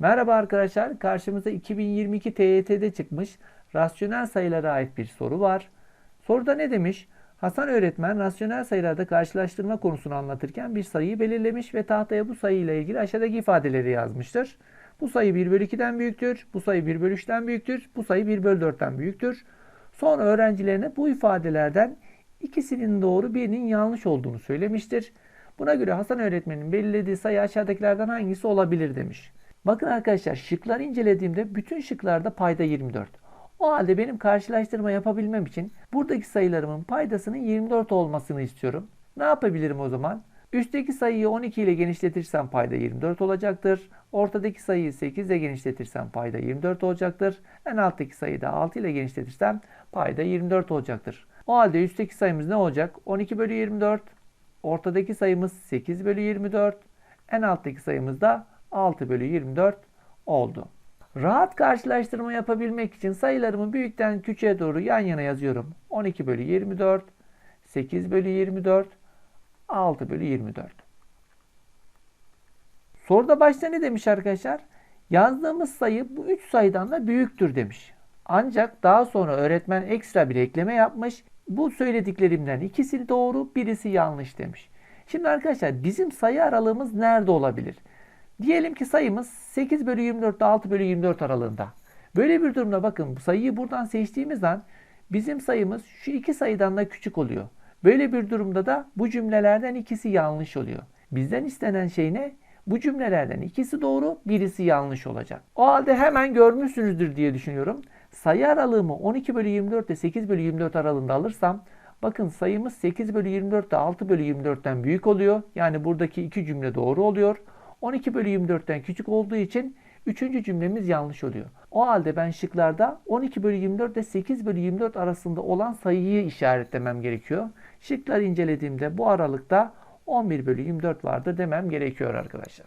Merhaba arkadaşlar, karşımıza 2022 TYT'de çıkmış rasyonel sayılara ait bir soru var. Soruda ne demiş? Hasan öğretmen rasyonel sayılarda karşılaştırma konusunu anlatırken bir sayıyı belirlemiş ve tahtaya bu sayıyla ilgili aşağıdaki ifadeleri yazmıştır. Bu sayı 1 bölü 2'den büyüktür, bu sayı 1 bölü 3'ten büyüktür, bu sayı 1 bölü 4'ten büyüktür. Sonra öğrencilerine bu ifadelerden ikisinin doğru birinin yanlış olduğunu söylemiştir. Buna göre Hasan öğretmenin belirlediği sayı aşağıdakilerden hangisi olabilir demiş. Bakın arkadaşlar şıkları incelediğimde bütün şıklarda payda 24. O halde benim karşılaştırma yapabilmem için buradaki sayılarımın paydasının 24 olmasını istiyorum. Ne yapabilirim o zaman? Üstteki sayıyı 12 ile genişletirsem payda 24 olacaktır. Ortadaki sayıyı 8 ile genişletirsem payda 24 olacaktır. En alttaki sayıyı da 6 ile genişletirsem payda 24 olacaktır. O halde üstteki sayımız ne olacak? 12 bölü 24. Ortadaki sayımız 8 bölü 24. En alttaki sayımız da 6 bölü 24 oldu. Rahat karşılaştırma yapabilmek için sayılarımı büyükten küçüğe doğru yan yana yazıyorum. 12 bölü 24, 8 bölü 24, 6 bölü 24. Soruda başta ne demiş arkadaşlar? Yazdığımız sayı bu 3 sayıdan da büyüktür demiş. Ancak daha sonra öğretmen ekstra bir ekleme yapmış. Bu söylediklerimden ikisi doğru, birisi yanlış demiş. Şimdi arkadaşlar bizim sayı aralığımız nerede olabilir? Diyelim ki sayımız 8 bölü 24 ile 6 bölü 24 aralığında. Böyle bir durumda bakın bu sayıyı buradan seçtiğimiz an bizim sayımız şu iki sayıdan da küçük oluyor. Böyle bir durumda da bu cümlelerden ikisi yanlış oluyor. Bizden istenen şey ne? Bu cümlelerden ikisi doğru, birisi yanlış olacak. O halde hemen görmüşsünüzdür diye düşünüyorum. Sayı aralığımı 12 bölü 24 ile 8 bölü 24 aralığında alırsam bakın sayımız 8 bölü 24 ile 6 bölü 24'ten büyük oluyor. Yani buradaki iki cümle doğru oluyor. 12 bölü 24'ten küçük olduğu için üçüncü cümlemiz yanlış oluyor. O halde ben şıklarda 12 bölü 24 ile 8 bölü 24 arasında olan sayıyı işaretlemem gerekiyor. Şıkları incelediğimde bu aralıkta 11 bölü 24 vardır demem gerekiyor arkadaşlar.